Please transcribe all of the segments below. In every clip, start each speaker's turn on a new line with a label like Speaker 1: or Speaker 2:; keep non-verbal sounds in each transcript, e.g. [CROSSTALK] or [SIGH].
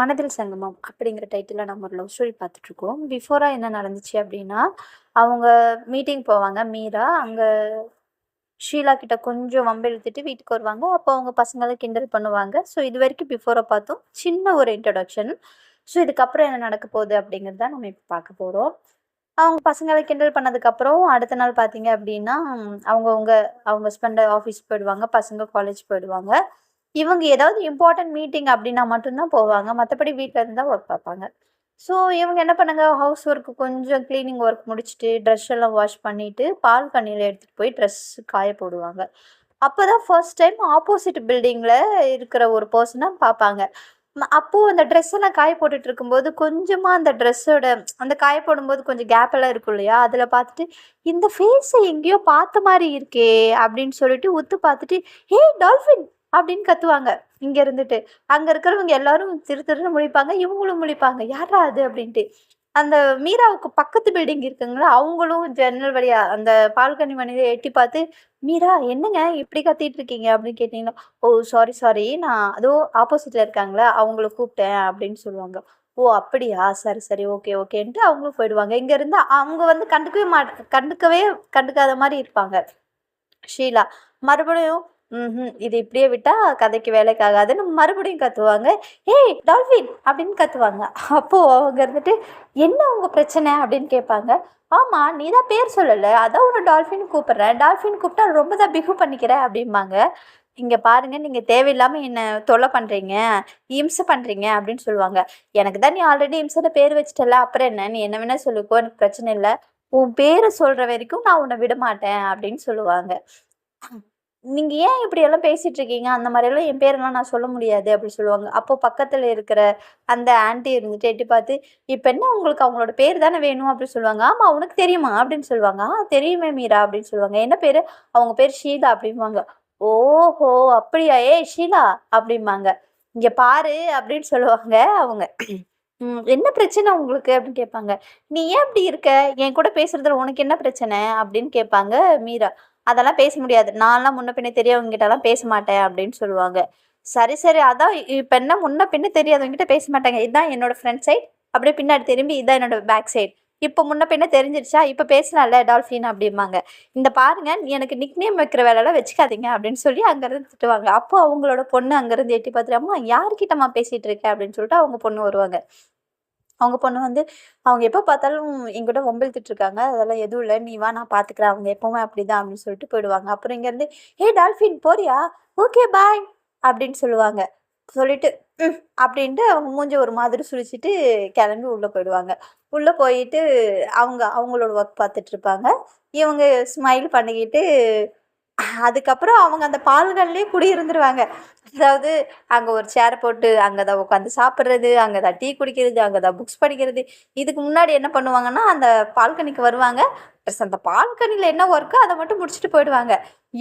Speaker 1: மனதில் சங்கமம் அப்படிங்கிற டைட்டிலில் நம்ம ஒரு லவ் ஸ்டோரி பார்த்துட்ருக்கோம் பிஃபோராக என்ன நடந்துச்சு அப்படின்னா அவங்க மீட்டிங் போவாங்க மீரா. அங்கே ஷீலா கிட்ட கொஞ்சம் வம்பெழுத்துட்டு வீட்டுக்கு வருவாங்க. அப்போ அவங்க பசங்களை கிண்டல் பண்ணுவாங்க. ஸோ இது வரைக்கும் பிஃபோரை பார்த்தோம். சின்ன ஒரு இன்ட்ரடக்ஷன் ஸோ இதுக்கப்புறம் என்ன நடக்க போகுது அப்படிங்கிறது தான் நம்ம இப்போ பார்க்க போகிறோம் அவங்க பசங்களை கிண்டல் பண்ணதுக்கப்புறம் அடுத்த நாள் பார்த்தீங்க அப்படின்னா அவங்கவுங்க அவங்க ஹஸ்பண்ட் ஆஃபீஸ் போயிடுவாங்க பசங்க காலேஜ் போயிடுவாங்க. இவங்க ஏதாவது இம்பார்ட்டன்ட் மீட்டிங் அப்படின்னா மட்டும்தான் போவாங்க. மற்றபடி வீட்டில் இருந்தால் ஒர்க் பார்ப்பாங்க. ஸோ இவங்க என்ன பண்ணுங்க? ஹவுஸ் ஒர்க்கு கொஞ்சம் க்ளீனிங் ஒர்க் முடிச்சுட்டு ட்ரெஸ் எல்லாம் வாஷ் பண்ணிவிட்டு பால் கண்ணியில் எடுத்துகிட்டு போய் ட்ரெஸ் காய போடுவாங்க. அப்போ தான் ஃபர்ஸ்ட் டைம் ஆப்போசிட் பில்டிங்கில் இருக்கிற ஒரு பர்சனை பார்ப்பாங்க. அப்போது அந்த ட்ரெஸ் எல்லாம் காய போட்டுட்டு இருக்கும்போது கொஞ்சமாக அந்த ட்ரெஸ்ஸோட அந்த காய போடும்போது கொஞ்சம் கேப் எல்லாம் இருக்கும் இல்லையா? அதில் பார்த்துட்டு இந்த ஃபேஸை எங்கேயோ பார்த்த மாதிரி இருக்கே அப்படின்னு சொல்லிட்டு உத்து பார்த்துட்டு ஹே டால்ஃபின் அப்படின்னு கத்துவாங்க. இங்க இருந்துட்டு. அங்க இருக்கிறவங்க எல்லாரும் திரு திருன்னு முழிப்பாங்க. இவங்களும் முழிப்பாங்க. யாரா அது? அப்படின்ட்டு. அந்த மீராவுக்கு பக்கத்து பில்டிங் இருக்குங்களா? அவங்களும் ஜன்னல் வழியா அந்த பால்கனி மணியை எட்டி பார்த்து மீரா என்னங்க இப்படி கத்திட்டு இருக்கீங்க? அப்படின்னு கேட்டீங்கன்னா ஓ சாரி சாரி நான் அதோ ஆப்போசிட்ல இருக்காங்களா. அவங்கள கூப்பிட்டேன். அப்படின்னு சொல்லுவாங்க. ஓ அப்படியா? சரி சரி. ஓகே ஓகேன்ட்டு அவங்களும் போயிடுவாங்க. இங்க இருந்து அவங்க வந்து கண்டுக்கவே மாட்ட கண்டுக்கவே கண்டுக்காத மாதிரி இருப்பாங்க. ஷீலா மறுபடியும் ம் இது இப்படியே விட்டா கதைக்கு வேலைக்கு ஆகாதுன்னு மறுபடியும் கத்துவாங்க. ஏய் டால்ஃபின் அப்படின்னு கத்துவாங்க. அப்போ அவங்க இருந்துட்டு என்ன உங்க பிரச்சனை? அப்படின்னு கேட்பாங்க. ஆமா நீ தான் பேர் சொல்லல. அதான் உன்னை டால்ஃபின் கூப்பிடுறேன். டால்ஃபின் கூப்பிட்டா ரொம்ப தான் பிஹு பண்ணிக்கிற அப்படிம்பாங்க. இங்க பாருங்க நீங்க தேவையில்லாம என்ன தொல்லை பண்றீங்க. இம்ச பண்றீங்க அப்படின்னு சொல்லுவாங்க. எனக்கு தான் நீ ஆல்ரெடி இம்சன்னு பேர் வச்சிட்டல அப்புறம் என்ன? நீ என்ன வேணா சொல்லிக்கோ. எனக்கு பிரச்சனை இல்லை. உன் பேரை சொல்ற வரைக்கும் நான் உன்னை விட மாட்டேன் அப்படின்னு சொல்லுவாங்க. நீங்க ஏன் இப்படி எல்லாம் பேசிட்டு இருக்கீங்க? அந்த மாதிரியெல்லாம் என் பேரெல்லாம் நான் சொல்ல முடியாது அப்படி சொல்லுவாங்க. அப்போ பக்கத்துல இருக்கிற அந்த ஆண்டி இருந்துட்டு எட்டி பார்த்து இப்ப என்ன உங்களுக்கு அவங்களோட பேர் தானே வேணும்? அப்படின்னு சொல்லுவாங்க. ஆமா உனக்கு தெரியுமா? அப்படின்னு சொல்லுவாங்க. ஆ தெரியுமே மீரா அப்படின்னு சொல்லுவாங்க. என்ன பேரு? அவங்க பேர் ஷீலா அப்படிம்பாங்க. ஓஹோ அப்படியா? ஏ ஷீலா அப்படிம்பாங்க. இங்க பாரு அப்படின்னு சொல்லுவாங்க அவங்க. என்ன பிரச்சனை உங்களுக்கு? அப்படின்னு கேட்பாங்க. நீ ஏன் இப்படி இருக்க? என் கூட பேசுறதுல உனக்கு என்ன பிரச்சனை? அப்படின்னு கேட்பாங்க மீரா. அதெல்லாம் பேச முடியாது. நான்லாம் முன்ன பின்ன தெரியவங்க கிட்டலாம் பேச மாட்டேன் அப்படின்னு சொல்லுவாங்க. சரி சரி அதான் இப்போ என்ன முன்ன பின்ன தெரியாதவங்க கிட்ட பேச மாட்டாங்க. இதுதான் என்னோட ஃப்ரண்ட் சைட் அப்படியே பின்னாடி திரும்பி இதான் என்னோட பேக் சைட் இப்போ முன்ன பின்ன தெரிஞ்சிருச்சா? இப்போ பேசலாம்ல டால்ஃபின் அப்படிம்பாங்க. இந்த பாருங்க எனக்கு நிக் நேம் வைக்கிற வேலையெல்லாம் வச்சுக்காதீங்க அப்படின்னு சொல்லி அங்கேருந்து திட்டுவாங்க. அப்போ அவங்களோட பொண்ணு அங்கேருந்து எட்டி பார்த்துட்டு அம்மா யார்கிட்டம்மா பேசிகிட்டு இருக்கேன் அப்படின்னு சொல்லிட்டு அவங்க பொண்ணு வருவாங்க. அவங்க பொண்ணு வந்து அவங்க எப்போ பார்த்தாலும் எங்கிட்ட வம்பிழுத்துட்டு இருக்காங்க. அதெல்லாம் எதுவும் இல்லை. நீ வா நான் பார்த்துக்கிறேன். அவங்க எப்பவுமே அப்படிதான் அப்படின்னு சொல்லிட்டு போயிடுவாங்க. அப்புறம் இங்கேருந்து ஏ டால்ஃபின் போறியா? ஓகே பாய் அப்படின்னு சொல்லுவாங்க. சொல்லிட்டு ம் அப்படின்ட்டு அவங்க மூஞ்ச ஒரு மாதிரி சுழிச்சிட்டு கிளம்பி உள்ளே போயிடுவாங்க. உள்ளே போயிட்டு அவங்க அவங்களோட ஒர்க் பார்த்துட்டு இருப்பாங்க. இவங்க ஸ்மைல் பண்ணிக்கிட்டு அதுக்கப்புறம் அவங்க அந்த பால்கள்லேயே குடியிருந்துருவாங்க. அதாவது அங்கே ஒரு சேர் போட்டு அங்கே தான் உட்காந்து சாப்பிட்றது அங்கே தான் டீ குடிக்கிறது அங்கே தான் புக்ஸ் படிக்கிறது. இதுக்கு முன்னாடி என்ன பண்ணுவாங்கன்னா அந்த பால்கனிக்கு வருவாங்க. ப்ளஸ் அந்த பால்கனியில் என்ன ஒர்க்கோ அதை மட்டும் முடிச்சுட்டு போயிடுவாங்க.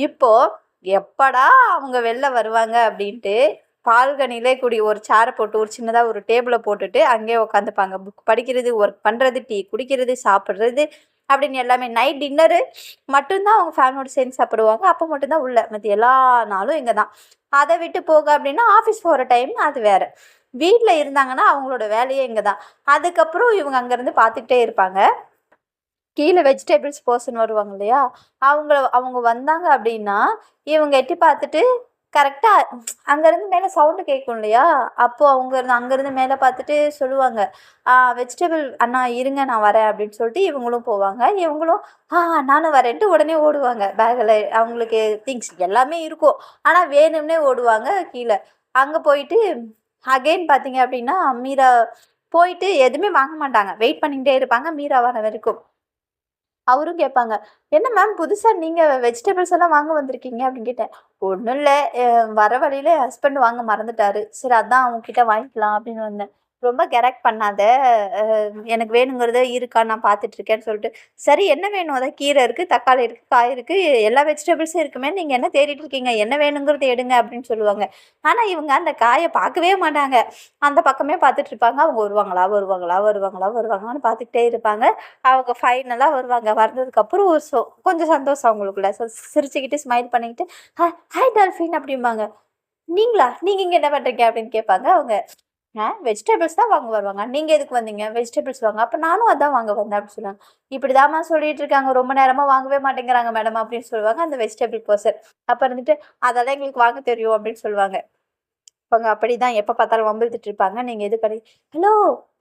Speaker 1: இப்போது எப்படா அவங்க வெளில வருவாங்க அப்படின்ட்டு பால்கனிலே கூடி ஒரு சேரை போட்டு ஒரு சின்னதாக ஒரு டேபிளை போட்டுட்டு அங்கேயே உட்காந்துப்பாங்க. புக் படிக்கிறது ஒர்க் பண்ணுறது டீ குடிக்கிறது சாப்பிட்றது அப்படின்னு எல்லாமே நைட் டின்னரு மட்டும்தான் அவங்க ஃபேமிலியோட சேர்ந்து சாப்பிடுவாங்க. அப்போ மட்டும்தான் உள்ள மற்ற எல்லா நாளும் இங்கே தான். அதை விட்டு போக அப்படின்னா ஆஃபீஸ் போகிற டைம் அது வேற. வீட்டில் இருந்தாங்கன்னா அவங்களோட வேலையே இங்கே தான். அதுக்கப்புறம் இவங்க அங்கேருந்து பார்த்துக்கிட்டே இருப்பாங்க. கீழே வெஜிடபிள்ஸ் பர்சன் வருவாங்க இல்லையா? அவங்கள அவங்க வந்தாங்க அப்படின்னா இவங்க எட்டி பார்த்துட்டு கரெக்டாக அங்கேருந்து மேலே சவுண்டு கேட்கும் இல்லையா? அப்போது அவங்க இருந்து அங்கேருந்து மேலே பார்த்துட்டு சொல்லுவாங்க வெஜிடபிள் அண்ணா இருங்க நான் வரேன் அப்படின்னு சொல்லிட்டு இவங்களும் போவாங்க. இவங்களும் ஆ நானும் வரேன்ட்டு உடனே ஓடுவாங்க. பேக்கில் அவங்களுக்கு திங்ஸ் எல்லாமே இருக்கும். ஆனால் வேணும்னே ஓடுவாங்க கீழே. அங்கே போயிட்டு அகெயின் பார்த்தீங்க அப்படின்னா மீரா போயிட்டு எதுவுமே வாங்க மாட்டாங்க. வெயிட் பண்ணிக்கிட்டே இருப்பாங்க மீரா வர வரைக்கும். அவரும் கேட்பாங்க என்ன மேம் புதுசாக நீங்கள் வெஜிடபிள்ஸ் எல்லாம் வாங்க வந்திருக்கீங்க? அப்படின்னு கேட்டேன். ஒன்றும் இல்லை. வர வழியில் ஹஸ்பண்ட் வாங்க மறந்துட்டாரு. சரி அதான் அவங்கக்கிட்ட வாங்கிக்கலாம் அப்படின்னு வந்தேன். ரொம்ப கெரக்ட் பண்ணாத எனக்கு வேணுங்கிறத இருக்கா நான் பார்த்துட்டு இருக்கேன்னு சொல்லிட்டு சரி என்ன வேணும்? அதான் கீரை இருக்குது தக்காளி இருக்குது காய் இருக்குது எல்லா வெஜிடபிள்ஸும் இருக்குமே நீங்கள் என்ன தேடிட்டு இருக்கீங்க என்ன வேணுங்கிறத எடுங்க அப்படின்னு சொல்லுவாங்க. ஆனால் இவங்க அந்த காயை பார்க்கவே மாட்டாங்க. அந்த பக்கமே பார்த்துட்டு இருப்பாங்க அவங்க வருவாங்களா வருவாங்களா வருவாங்களா வருவாங்களான்னு பார்த்துக்கிட்டே இருப்பாங்க. அவங்க ஃபைனலாக வருவாங்க. வந்ததுக்கப்புறம் ஒரு சோ கொஞ்சம் சந்தோஷம் அவங்களுக்குள்ள. ஸோ சிரிச்சுக்கிட்டு ஸ்மைல் பண்ணிக்கிட்டு ஹாய் டால்ஃபின் அப்படிம்பாங்க நீங்களா? நீங்கள் இங்கே என்ன பண்ணுறீங்க அப்படின்னு கேட்பாங்க அவங்க. வெஜிடபிள்ஸ் தான் வாங்க வருவாங்க. நீங்கள் எதுக்கு வந்தீங்க? வெஜிடபிள்ஸ் வாங்க. அப்போ நானும் அதான் வாங்க வந்தேன் அப்படின்னு சொல்லுவாங்க இப்படிதாம்மா சொல்லிட்டு இருக்காங்க. ரொம்ப நேரமாக வாங்கவே மாட்டேங்கிறாங்க மேடம் அப்படின்னு சொல்லுவாங்க அந்த வெஜிடபிள் பர்சன் அப்போ இருந்துட்டு அதெல்லாம் எங்களுக்கு வாங்க தெரியும் அப்படின்னு சொல்லுவாங்க. அவங்க அப்படிதான் எப்போ பார்த்தாலும் வம்பிழுத்துட்டு இருப்பாங்க. நீங்கள் எது கிடையாது ஹலோ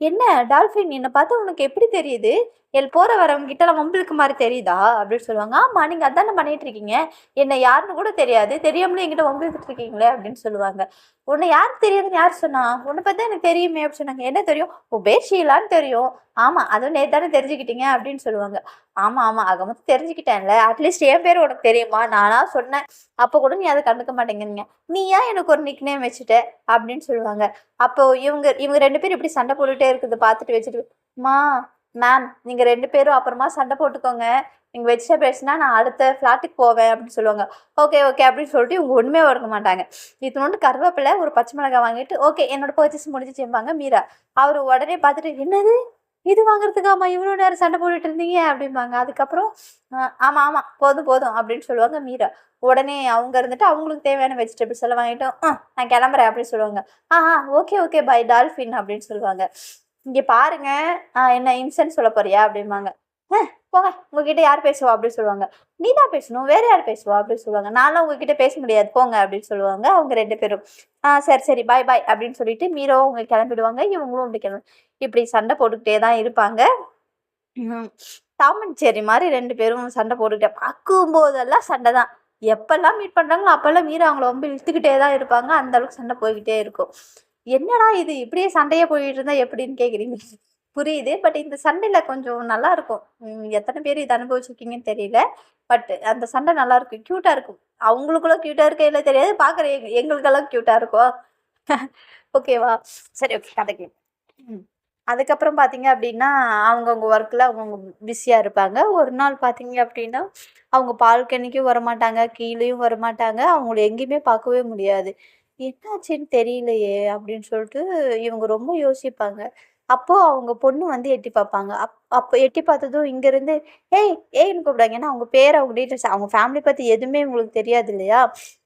Speaker 1: என்ன? டால்ஃபின் என்னை பார்த்தா உனக்கு எப்படி தெரியுது? எல் போகிற வரவங்க நான் வம்பிழுக்கு மாதிரி தெரியுதா? அப்படின்னு சொல்லுவாங்க. ஆமாம் நீங்கள் அதானே பண்ணிட்டு இருக்கீங்க. என்னை யாருன்னு கூட தெரியாது. தெரியாமலே என்கிட்ட வம்பிழுத்துட்டு இருக்கீங்களே அப்படின்னு சொல்லுவாங்க. உன்னை யாருக்கு தெரியாதுன்னு யார் சொன்னா? உன்னை பார்த்தா எனக்கு தெரியுமே அப்படின்னு சொன்னாங்க. என்ன தெரியும்? உன் ஷீலான்னு தெரியும். ஆமாம் அதுவும் நேற்று தானே தெரிஞ்சுக்கிட்டீங்க அப்படின்னு சொல்லுவாங்க. ஆமாம் ஆமாம் அதை மட்டும் தெரிஞ்சுக்கிட்டேன்ல. அட்லீஸ்ட் என் பேர் உனக்கு தெரியுமா? நானா சொன்னேன். அப்போ கூட நீ அதை கண்டுக்க மாட்டேங்கிறீங்க. நீ ஏன் எனக்கு ஒரு நிக் நேம் வச்சுட்ட? அப்படின்னு சொல்லுவாங்க. அப்போ இவங்க இவங்க ரெண்டு பேரும் இப்படி சண்டை போட்டுட்டே இருக்குது பார்த்துட்டு வச்சுட்டு மா மேம் நீங்கள் ரெண்டு பேரும் அப்புறமா சண்டை போட்டுக்கோங்க. நீங்கள் வெஜிடபிள்ஸ்னா நான் அடுத்த ஃப்ளாட்டுக்கு போவேன் அப்படின்னு சொல்லுவாங்க. ஓகே ஓகே அப்படின்னு சொல்லிட்டு இவங்க ஒன்றுமே வளர்க்க மாட்டாங்க. இத்தனோண்டு கருவேப்பிலை ஒரு பச்சை மிளகாய் வாங்கிட்டு ஓகே என்னோட பர்ச்சேஸ் முடிஞ்சிச்சும்பாங்க மீரா. அவர் உடனே பார்த்துட்டு என்னது? இது வாங்குறதுக்காமா இவ்வளோ நேரம் சண்டை போட்டுட்டு இருந்தீங்க அப்படிம்பாங்க. அதுக்கப்புறம் ஆமாம் ஆமாம் போதும் போதும் அப்படின்னு சொல்லுவாங்க மீரா. உடனே அவங்க இருந்துட்டு அவங்களுக்கு தேவையான வெஜிடபிள்ஸ் எல்லாம் வாங்கிட்டோம் நான் கிளம்புறேன் அப்படின்னு சொல்லுவாங்க. ஆ ஓகே ஓகே பை டால்ஃபின் அப்படின்னு சொல்லுவாங்க. இங்கே பாருங்க. என்ன இன்சென்ட் சொல்ல போறியா? அப்படிம்பாங்க. "ஆ, போங்க. உங்ககிட்ட யார் பேசுவா? அப்படின்னு சொல்லுவாங்க. நீ தான் பேசணும். வேற யார் பேசுவா? அப்படின்னு சொல்லுவாங்க. நானும் உங்ககிட்ட பேச முடியாது. போங்க. அப்படின்னு சொல்லுவாங்க அவங்க ரெண்டு பேரும். ஆ சரி சரி. பாய் பாய் அப்படின்னு சொல்லிட்டு மீரோ அவங்க கிளம்பிடுவாங்க. இவங்களும் அப்படி கிளம்பி இப்படி சண்டை போட்டுக்கிட்டே தான் இருப்பாங்க. ம், டாம் மாதிரி ரெண்டு பேரும் சண்டை போட்டுக்கிட்டே பார்க்கும் போதெல்லாம் சண்டை தான். எப்பெல்லாம் மீட் பண்ணுறாங்களோ அப்போல்லாம் மீரா அவங்கள ரொம்ப இழுத்துக்கிட்டே தான் இருப்பாங்க. அந்த அளவுக்கு சண்டை போய்கிட்டே இருக்கும். என்னடா இது? இப்படியே சண்டையே போயிட்டு இருந்தா எப்படின்னு கேட்குறீங்க [LAUGHS] புரியுது. பட் இந்த சண்டையில் கொஞ்சம் நல்லா இருக்கும். எத்தனை பேர் இதை அனுபவிச்சிருக்கீங்கன்னு தெரியல. பட் அந்த சண்டை நல்லா இருக்கும். க்யூட்டாக இருக்கும். அவங்களுக்குள்ள க்யூட்டாக இருக்க இல்லை தெரியாது. பார்க்குற எங்களுக்கெல்லாம் க்யூட்டாக இருக்கும் ஓகேவா சரி ஓகே கதைக்கு. அதுக்கப்புறம் பார்த்தீங்க அப்படின்னா அவங்கவுங்க ஒர்க்கில் அவங்கவுங்க பிஸியாக இருப்பாங்க. ஒரு நாள் பார்த்தீங்க அப்படின்னா அவங்க பால்கனிக்கும் வரமாட்டாங்க. கீழேயும் வரமாட்டாங்க. அவங்கள எங்கேயுமே பார்க்கவே முடியாது. என்னாச்சுன்னு தெரியலையே அப்படின்னு சொல்லிட்டு இவங்க ரொம்ப யோசிப்பாங்க. அப்போ அவங்க பொண்ணு வந்து எட்டி பார்ப்பாங்க. அப் அப்போ எட்டி பார்த்ததும் இங்கேருந்து ஏய் ஏய்ன்னு கூப்பிடாங்க ஏன்னா அவங்க பேர் அவங்க டீட்டெயில்ஸ் அவங்க ஃபேமிலி பற்றி எதுவுமே உங்களுக்கு தெரியாது இல்லையா?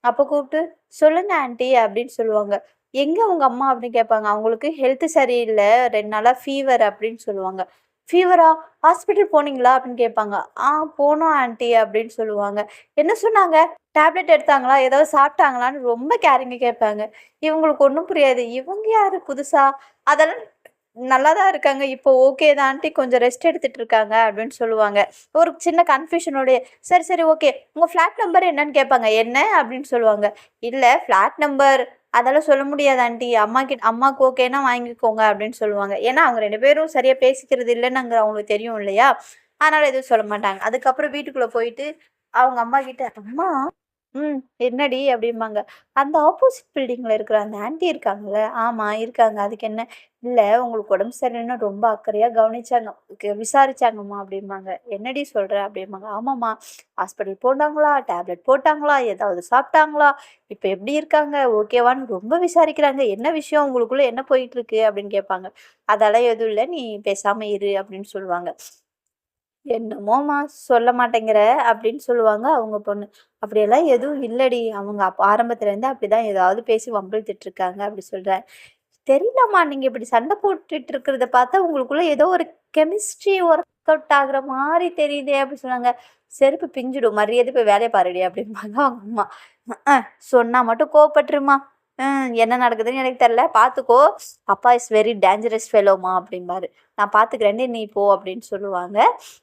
Speaker 1: அப்போ கூப்பிட்டு சொல்லுங்க ஆண்டி அப்படின்னு சொல்லுவாங்க. எங்கே அவங்க அம்மா? அப்படின்னு கேட்பாங்க. அவங்களுக்கு ஹெல்த் சரியில்லை. ரெண்டு நாளாக ஃபீவர் அப்படின்னு சொல்லுவாங்க. ஃபீவரா ஹாஸ்பிட்டல் போனீங்களா? அப்படின்னு கேட்பாங்க. ஆ போனோம் ஆண்டி அப்படின்னு சொல்லுவாங்க. என்ன சொன்னாங்க? டேப்லெட் எடுத்தாங்களா? ஏதாவது சாப்பிட்டாங்களான்னு ரொம்ப கேரிங்க கேட்பாங்க. இவங்களுக்கு ஒன்றும் புரியாது. இவங்க யாரு புதுசா? அதெல்லாம் நல்லா தான் இருக்காங்க. இப்போ ஓகே தான் கொஞ்சம் ரெஸ்ட் எடுத்துட்டு இருக்காங்க அப்படின்னு சொல்லுவாங்க. ஒரு சின்ன கன்ஃபியூஷனோடைய சரி சரி ஓகே உங்கள் ஃப்ளாட் நம்பர் என்னன்னு கேட்பாங்க. என்ன? அப்படின்னு சொல்லுவாங்க. இல்லை ஃப்ளாட் நம்பர் அதெல்லாம் சொல்ல முடியாது ஆண்டி. அம்மா கிட்ட அம்மாவுக்கு ஓகேனா வாங்கிக்கோங்க அப்படின்னு சொல்லுவாங்க. ஏன்னா அவங்க ரெண்டு பேரும் சரியாக பேசிக்கிறது இல்லைன்னு அவங்களுக்கு தெரியும் இல்லையா? அதனால எதுவும் சொல்ல மாட்டாங்க. அதுக்கப்புறம் வீட்டுக்குள்ளே போயிட்டு அவங்க அம்மா கிட்ட அம்மா ம் என்னடி அப்படிம்பாங்க. அந்த ஆப்போசிட் பில்டிங்கில் இருக்கிற அந்த ஆண்டி இருக்காங்கல்ல ஆமாம் இருக்காங்க. அதுக்கு என்ன? இல்லை உங்களுக்கு உடம்பு சரியில்லைன்னு ரொம்ப அக்கறையாக கவனிச்சாங்க. க- விசாரிச்சாங்கம்மா அப்படிம்பாங்க. என்னடி சொல்கிற அப்படிம்பாங்க. ஆமாம்மா ஹாஸ்பிட்டல் போனாங்களா டேப்லெட் போட்டாங்களா? ஏதாவது சாப்பிட்டாங்களா? இப்போ எப்படி இருக்காங்க? ஓகேவான்னு ரொம்ப விசாரிக்கிறாங்க. என்ன விஷயம் உங்களுக்குள்ளே? என்ன போயிட்டு இருக்கு? அப்படின்னு கேட்பாங்க. அதெல்லாம் எதுவும் இல்லை. நீ பேசாமல் இரு அப்படின்னு சொல்லுவாங்க. என்னமோம்மா சொல்ல மாட்டேங்கிற அப்படின்னு சொல்லுவாங்க அவங்க பொண்ணு. அப்படியெல்லாம் எதுவும் இல்லடி. அவங்க அப்ப ஆரம்பத்துலேருந்து அப்படிதான் ஏதாவது பேசி வம்பிழுத்துட்டு இருக்காங்க அப்படி சொல்கிறேன் தெரியலம்மா நீங்கள் இப்படி சண்டை போட்டுட்டு இருக்கிறத பார்த்தா உங்களுக்குள்ள ஏதோ ஒரு கெமிஸ்ட்ரி ஒர்க் அவுட் ஆகுற மாதிரி தெரியுதே அப்படின்னு சொன்னாங்க. செருப்பு பிஞ்சிடும். மரியாதை போய் வேலையை பாருடி அப்படிம்பாங்க அவங்க அம்மா. சொன்னால் மட்டும் கோவப்பட்டுருமா என்ன நடக்குதுன்னு எனக்கு தெரில பார்த்துக்கோ அப்பா இஸ் வெரி டேஞ்சரஸ் ஃபெலோமா அப்படிம்பாரு. நான் பார்த்துக்கிறேன் நீ போ அப்படின்னு சொல்லுவாங்க.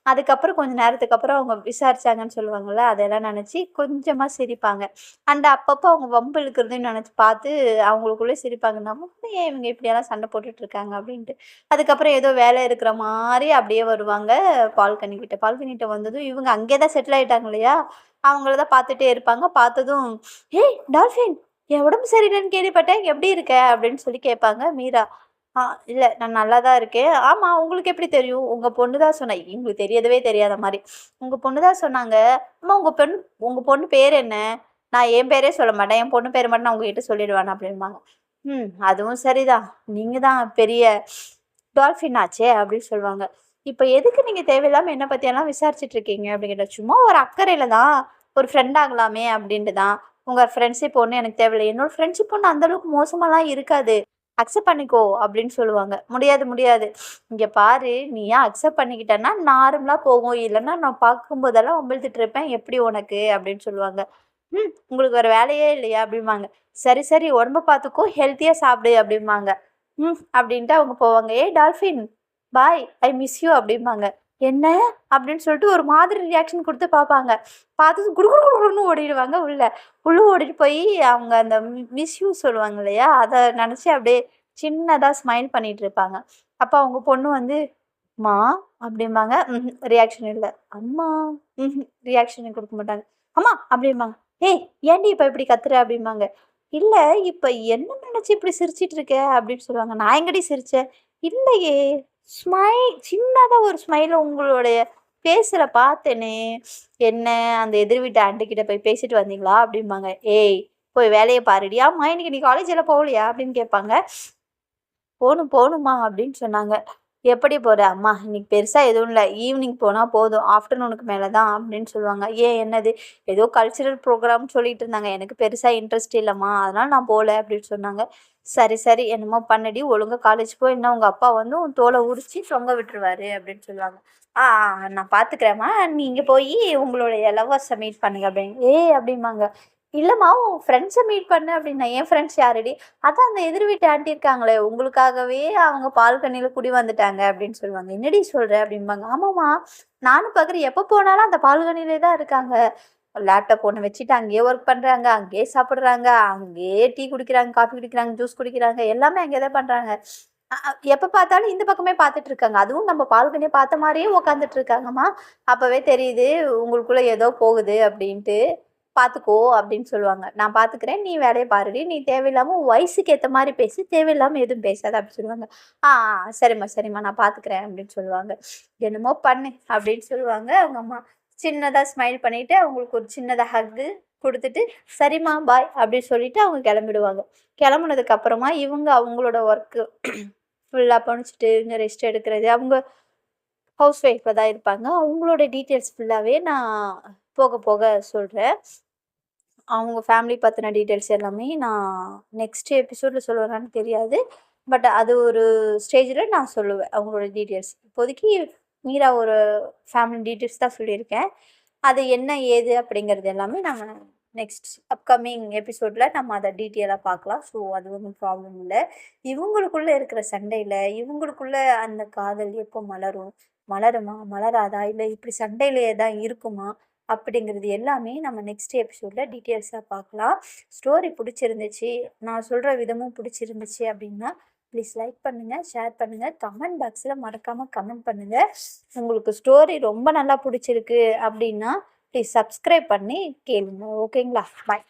Speaker 1: அதுக்கப்புறம் கொஞ்ச நேரத்துக்கு அப்புறம் அவங்க விசாரிச்சாங்கன்னு சொல்லுவாங்கல்ல அதெல்லாம் நினச்சி கொஞ்சமாக சிரிப்பாங்க. அண்ட் அப்பப்போ அவங்க வம்பு இழுக்கிறதையும் நினச்சி பார்த்து அவங்களுக்குள்ளே சிரிப்பாங்க. நம்ம ஏன் இவங்க இப்படியெல்லாம் சண்டை போட்டுட்டு இருக்காங்க அப்படின்ட்டு. அதுக்கப்புறம் ஏதோ வேலை இருக்கிற மாதிரி அப்படியே வருவாங்க. பால்கனிக்கிட்ட கிட்ட. வந்ததும் இவங்க அங்கே தான் செட்டில் ஆயிட்டாங்க இல்லையா? அவங்கள தான் பார்த்துட்டே இருப்பாங்க. பார்த்ததும் ஏய் டால்ஃபின் என் உடம்பு சரியில்லைன்னு கேள்விப்பட்டேன். எப்படி இருக்க? அப்படின்னு சொல்லி கேட்பாங்க. மீரா ஆ இல்லை நான் நல்லா தான் இருக்கேன். ஆமாம் உங்களுக்கு எப்படி தெரியும்? உங்கள் பொண்ணு தான் சொன்னேன் உங்களுக்கு தெரியதவே தெரியாத மாதிரி. உங்கள் பொண்ணு தான் சொன்னாங்க. அம்மா உங்கள் பெண் உங்கள் பொண்ணு பேர் என்ன? நான் என் பேரே சொல்ல மாட்டேன். என் பொண்ணு பேர் மட்டும் நான் உங்ககிட்ட சொல்லிடுவேன் அப்படிம்பாங்க. ம் அதுவும் சரிதான். நீங்கள் தான் பெரிய டால்ஃபின் ஆச்சே அப்படின்னு சொல்லுவாங்க. இப்போ எதுக்கு நீங்கள் தேவையில்லாமல் என்னை பற்றியெல்லாம் விசாரிச்சுட்டு இருக்கீங்க? அப்படிங்கிற சும்மா ஒரு அக்கறையில் தான் ஒரு ஃப்ரெண்ட் ஆகலாமே அப்படின்ட்டு தான் உங்கள் ஃப்ரெண்ட்ஷிப் ஒன்று எனக்கு தேவையில்லை. என்னோட ஃப்ரெண்ட்ஷிப் ஒன்று அந்தளவுக்கு மோசமாலாம் இருக்காது. அக்செப்ட் பண்ணிக்கோ அப்படின்னு சொல்லுவாங்க. முடியாது முடியாது. இங்கே பாரு நீ ஏன் அக்செப்ட் பண்ணிக்கிட்டேன்னா நார்மலாக போகும். இல்லைன்னா நான் பார்க்கும்போதெல்லாம் உமிழ்த்துட்டு இருப்பேன். எப்படி உனக்கு? அப்படின்னு சொல்லுவாங்க. ம் உங்களுக்கு வேறு வேலையே இல்லையா? அப்படிம்பாங்க. சரி சரி உடம்ப பார்த்துக்கோ. ஹெல்த்தியாக சாப்பிடு அப்படிம்பாங்க. ம் அப்படின்ட்டு அவங்க போவாங்க. ஏ dolphin bye I miss you அப்படிம்பாங்க. என்ன? அப்படின்னு சொல்லிட்டு ஒரு மாதிரி ரியாக்ஷன் கொடுத்து பார்ப்பாங்க. பார்த்து குடு குடு குடுன்னு ஓடிடுவாங்க உள்ள. உள்ள ஓடிட்டு போய் அவங்க அந்த மிஸ்யூஸ் சொல்லுவாங்க இல்லையா? அதை நினச்சி அப்படியே சின்னதாக ஸ்மைல் பண்ணிட்டு இருப்பாங்க. அப்போ அவங்க பொண்ணு வந்து மா அப்படிம்பாங்க. ரியாக்ஷன் இல்லை. அம்மா. ம் ரியாக்ஷன் கொடுக்க மாட்டாங்க. அம்மா அப்படிம்பாங்க. ஏய் ஏன்டி இப்போ இப்படி கத்துற? அப்படிம்பாங்க. இல்லை இப்போ என்ன நினச்சி இப்படி சிரிச்சிட்டு இருக்க? அப்படின்னு சொல்லுவாங்க. நான் எங்கடி சிரிச்சேன்? இல்லையே. ஸ்மைல் சின்னதாக ஒரு ஸ்மைல் உங்களுடைய பேசுகிற பார்த்தேனே. என்ன அந்த எதிர் வீட்டு ஆண்டுக்கிட்ட கிட்ட போய் பேசிட்டு வந்தீங்களா? அப்படிம்பாங்க. ஏய் போய் வேலையை பாருடியா? அம்மா இன்னைக்கு நீ காலேஜில் போகலையா? அப்படின்னு கேட்பாங்க. போகணும் போகணுமா அப்படின்னு சொன்னாங்க. எப்படி போகிற அம்மா இன்னைக்கு பெருசாக எதுவும் இல்லை. ஈவினிங் போனால் போதும். ஆஃப்டர்நூனுக்கு மேலே தான் அப்படின்னு சொல்லுவாங்க. ஏன் என்னது? ஏதோ கல்ச்சுரல் ப்ரோக்ராம் சொல்லிட்டு இருந்தாங்க. எனக்கு பெருசாக இன்ட்ரெஸ்ட் இல்லைம்மா. அதனால் நான் போகல அப்படின்னு சொன்னாங்க. சரி சரி. என்னமோ பண்ணடி. ஒழுங்காக காலேஜ் போய் இன்னும் உங்கள் அப்பா வந்து உன் தோலை உரிச்சு தொங்க விட்டுருவாரு அப்படின்னு சொல்லுவாங்க. ஆ நான் பார்த்துக்கிறேம்மா நீங்கள் போய் உங்களுடைய லவ்வர்ஸை சப்மிட் பண்ணுங்க அப்படின்னு. ஏ அப்படிம்பாங்க. இல்லைம்மா உன் ஃப்ரெண்ட்ஸை மீட் பண்ண அப்படின்னா என் ஃப்ரெண்ட்ஸ் யாரடி? அதான் அந்த எதிர் வீட்டு ஆண்டி இருக்காங்களே உங்களுக்காகவே அவங்க பால்கனியில் குடி வந்துட்டாங்க அப்படின்னு சொல்லுவாங்க. என்னடி சொல்கிற அப்படிம்பாங்க. ஆமாம்மா நானும் பார்க்குறேன் எப்போ போனாலும் அந்த பால்கனிலே தான் இருக்காங்க. லேப்டாப் ஒன்று வச்சுட்டு அங்கேயே ஒர்க் பண்ணுறாங்க அங்கேயே சாப்பிட்றாங்க அங்கேயே டீ குடிக்கிறாங்க காஃபி குடிக்கிறாங்க ஜூஸ் குடிக்கிறாங்க எல்லாமே அங்கே தான் பண்ணுறாங்க எப்போ பார்த்தாலும் இந்த பக்கமே பார்த்துட்டு இருக்காங்க. அதுவும் நம்ம பால்கனியை பார்த்த மாதிரியே உட்காந்துட்டு இருக்காங்கம்மா. அப்போவே தெரியுது உங்களுக்குள்ளே ஏதோ போகுது அப்படின்ட்டு. பார்த்துக்கோ அப்படின்னு சொல்லுவாங்க. நான் பார்த்துக்கிறேன் நீ வேலையை பாருடி நீ தேவையில்லாமல் வயசுக்கு ஏற்ற மாதிரி பேசி தேவையில்லாமல் எதுவும் பேசாத அப்படின்னு சொல்லுவாங்க. ஆ ஆ, சரிம்மா சரிம்மா நான் பார்த்துக்கிறேன் அப்படின்னு சொல்லுவாங்க. என்னமோ பண்ணு அப்படின்னு சொல்லுவாங்க. அவங்க அம்மா சின்னதாக ஸ்மைல் பண்ணிவிட்டு அவங்களுக்கு ஒரு சின்னதாக ஹக்கு கொடுத்துட்டு சரிம்மா பாய் அப்படின்னு சொல்லிட்டு அவங்க கிளம்பிடுவாங்க. கிளம்புனதுக்கு அப்புறமா இவங்க அவங்களோட ஒர்க்கு ஃபுல்லாக பண்ணிச்சிட்டு இங்கே ரெஸ்ட் எடுக்கிறது அவங்க ஹவுஸ் ஒய்ஃபில் தான் இருப்பாங்க. அவங்களோட டீட்டெயில்ஸ் ஃபுல்லாகவே நான் போக போக சொல்கிறேன் அவங்க ஃபேமிலி பற்றின டீட்டெயில்ஸ் எல்லாமே நான் நெக்ஸ்ட் எபிசோடில் சொல்லுவேன்னு தெரியாது. பட் அது ஒரு ஸ்டேஜில் நான் சொல்லுவேன் அவங்களோட டீட்டெயில்ஸ் இப்போதைக்கு மீரா ஒரு ஃபேமிலி டீட்டெயில்ஸ் தான் சொல்லியிருக்கேன். அது என்ன ஏது அப்படிங்கிறது எல்லாமே நம்ம நெக்ஸ்ட் அப்கமிங் எபிசோடில் நம்ம அதை டீட்டெயிலாக பார்க்கலாம். ஸோ அது ஒன்றும் ப்ராப்ளம் இல்லை. இவங்களுக்குள்ளே இருக்கிற சண்டையில் இவங்களுக்குள்ளே அந்த காதல் எப்போ மலரும்? மலருமா? மலராதா? இல்லை இப்படி சண்டையிலேயே தான் இருக்குமா? அப்படிங்கிறது எல்லாமே நம்ம நெக்ஸ்ட் எபிசோடில் டீட்டெயில்ஸாக பார்க்கலாம். ஸ்டோரி பிடிச்சிருந்துச்சு நான் சொல்கிற விதமும் பிடிச்சிருந்துச்சு அப்படின்னா ப்ளீஸ் லைக் பண்ணுங்கள் ஷேர் பண்ணுங்கள் கமெண்ட் பாக்ஸில் மறக்காமல் கமெண்ட் பண்ணுங்கள் உங்களுக்கு ஸ்டோரி ரொம்ப நல்லா பிடிச்சிருக்கு அப்படின்னா ப்ளீஸ் சப்ஸ்கிரைப் பண்ணி கேளுங்க. ஓகேங்களா பாய்